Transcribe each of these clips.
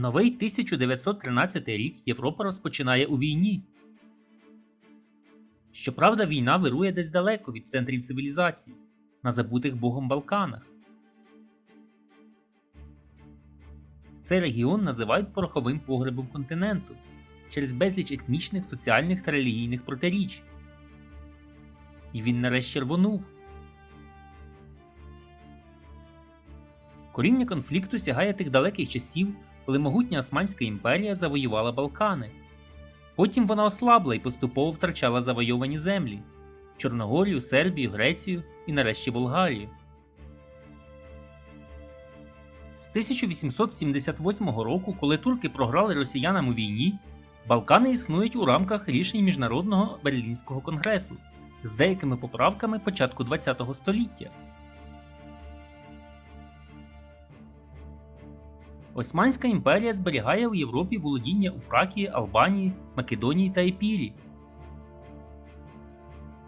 Новий 1913 рік Європа розпочинає у війні. Щоправда, війна вирує десь далеко від центрів цивілізації, на забутих Богом Балканах. Цей регіон називають пороховим погребом континенту через безліч етнічних, соціальних та релігійних протиріч. І він нарешті рвонув. Коріння конфлікту сягає тих далеких часів, коли могутня Османська імперія завоювала Балкани. Потім вона ослабла і поступово втрачала завойовані землі Чорногорію, Сербію, Грецію і нарешті Болгарію. З 1878 року, коли турки програли росіянам у війні, Балкани існують у рамках рішень Міжнародного Берлінського конгресу з деякими поправками початку ХХ століття. Османська імперія зберігає у Європі володіння у Фракії, Албанії, Македонії та Епірі.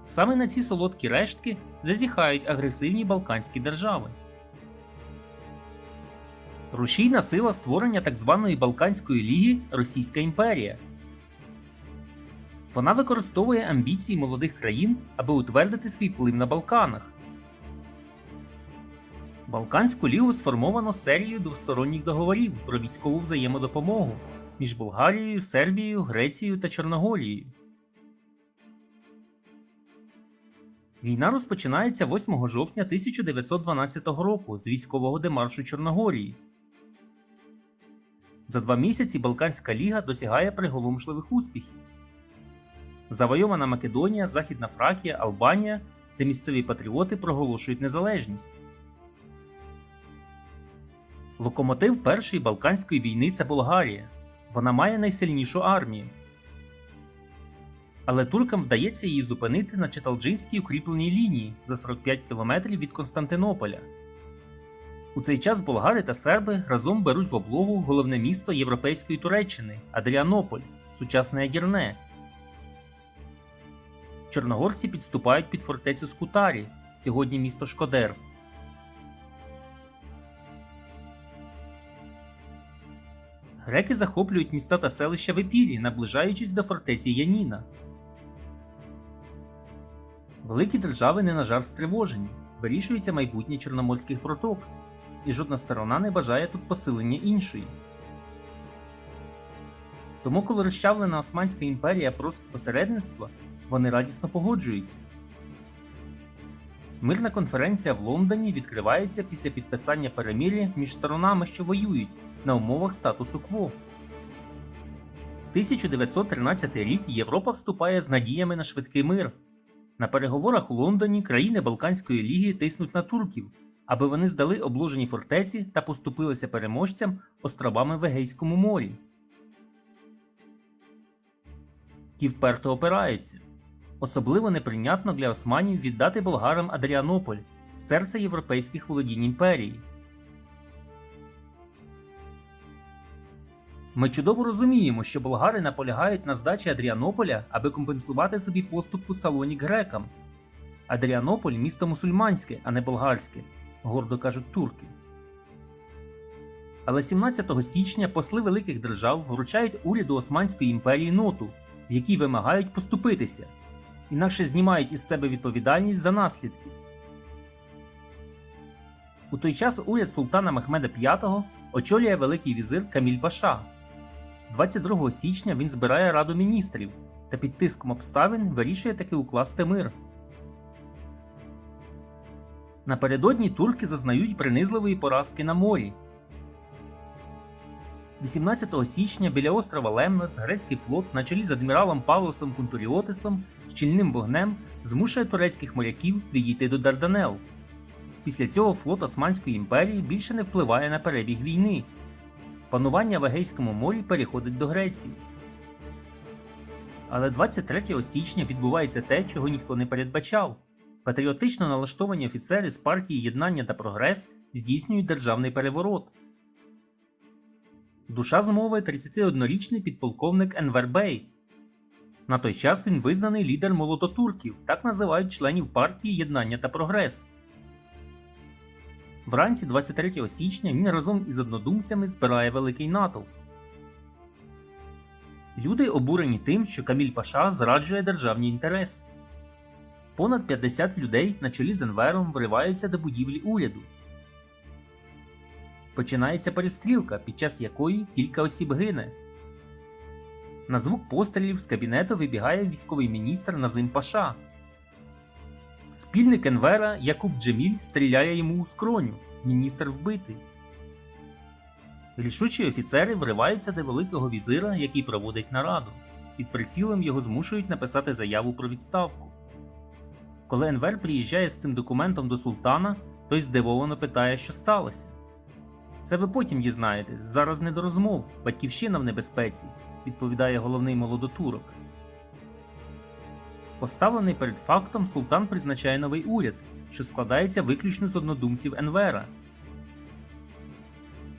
Саме на ці солодкі рештки зазіхають агресивні Балканські держави. Рушійна сила створення так званої Балканської ліги Російська імперія. Вона використовує амбіції молодих країн, аби утвердити свій вплив на Балканах. Балканську лігу сформовано серією двосторонніх договорів про військову взаємодопомогу між Болгарією, Сербією, Грецією та Чорногорією. Війна розпочинається 8 жовтня 1912 року з військового демаршу Чорногорії. За два місяці Балканська ліга досягає приголомшливих успіхів. Завойована Македонія, Західна Фракія, Албанія, де місцеві патріоти проголошують незалежність. Локомотив Першої Балканської війни це Болгарія. Вона має найсильнішу армію. Але туркам вдається її зупинити на Четалджинській укріпленій лінії за 45 кілометрів від Константинополя. У цей час болгари та серби разом беруть в облогу головне місто Європейської Туреччини Адріанополь, сучасне Ядірне. Чорногорці підступають під фортецю Скутарі, сьогодні місто Шкодер. Греки захоплюють міста та селища в Епірі, наближаючись до фортеці Яніна. Великі держави не на жарт стривожені, вирішується майбутнє чорноморських проток, і жодна сторона не бажає тут посилення іншої. Тому, коли розчавлена Османська імперія просить посередництва, вони радісно погоджуються. Мирна конференція в Лондоні відкривається після підписання перемир'я між сторонами, що воюють на умовах статусу кво. В 1913 рік Європа вступає з надіями на швидкий мир. На переговорах у Лондоні країни Балканської ліги тиснуть на турків, аби вони здали обложені фортеці та поступилися переможцям островами в Егейському морі. Ті вперто опираються. Особливо неприйнятно для османів віддати болгарам Адріанополь, серце європейських володінь імперії. Ми чудово розуміємо, що болгари наполягають на здачі Адріанополя, аби компенсувати собі поступку Салонік грекам. Адріанополь місто мусульманське, а не болгарське, гордо кажуть турки. Але 17 січня посли великих держав вручають уряду Османської імперії ноту, в якій вимагають поступитися, інакше знімають із себе відповідальність за наслідки. У той час уряд султана Мехмеда V очолює великий візир Каміль Паша. 22 січня він збирає Раду міністрів та під тиском обставин вирішує таки укласти мир. Напередодні турки зазнають принизливої поразки на морі. 18 січня біля острова Лемнос грецький флот на чолі з адміралом Павлосом Кунтуріотисом щільним вогнем змушує турецьких моряків відійти до Дарданел. Після цього флот Османської імперії більше не впливає на перебіг війни. Панування в Егейському морі переходить до Греції. Але 23 січня відбувається те, чого ніхто не передбачав. Патріотично налаштовані офіцери з партії Єднання та Прогрес здійснюють державний переворот. Душа змови 31-річний підполковник Енвер Бей. На той час він визнаний лідер молототурків, так називають членів партії Єднання та Прогрес. Вранці 23 січня він разом із однодумцями збирає великий натовп. Люди обурені тим, що Каміль Паша зраджує державні інтереси. Понад 50 людей на чолі з Енвером вриваються до будівлі уряду. Починається перестрілка, під час якої кілька осіб гине. На звук пострілів з кабінету вибігає військовий міністр Назим Паша. Спільник Енвера Якуб Джеміль стріляє йому у скроню. Міністр вбитий. Рішучі офіцери вриваються до великого візира, який проводить нараду. Під прицілом його змушують написати заяву про відставку. Коли Енвер приїжджає з цим документом до султана, той здивовано питає, що сталося. Це ви потім дізнаєтесь, зараз не до розмов, батьківщина в небезпеці, відповідає головний молодотурок. Поставлений перед фактом, султан призначає новий уряд, що складається виключно з однодумців Енвера.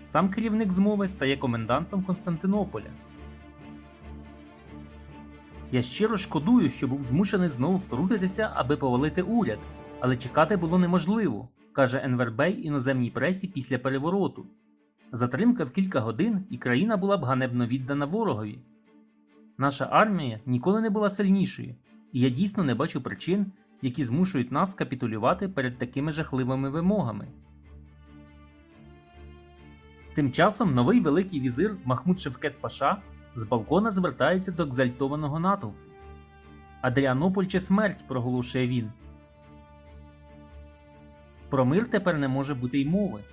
Сам керівник змови стає комендантом Константинополя. Я щиро шкодую, що був змушений знову втрутитися, аби повалити уряд, але чекати було неможливо, каже Енвер Бей іноземній пресі після перевороту. Затримка в кілька годин і країна була б ганебно віддана ворогові. Наша армія ніколи не була сильнішою, і я дійсно не бачу причин, які змушують нас капітулювати перед такими жахливими вимогами. Тим часом новий великий візир Махмуд Шевкет Паша з балкона звертається до екзальтованого натовпу. Адріанополь чи смерть, проголошує він. Про мир тепер не може бути й мови.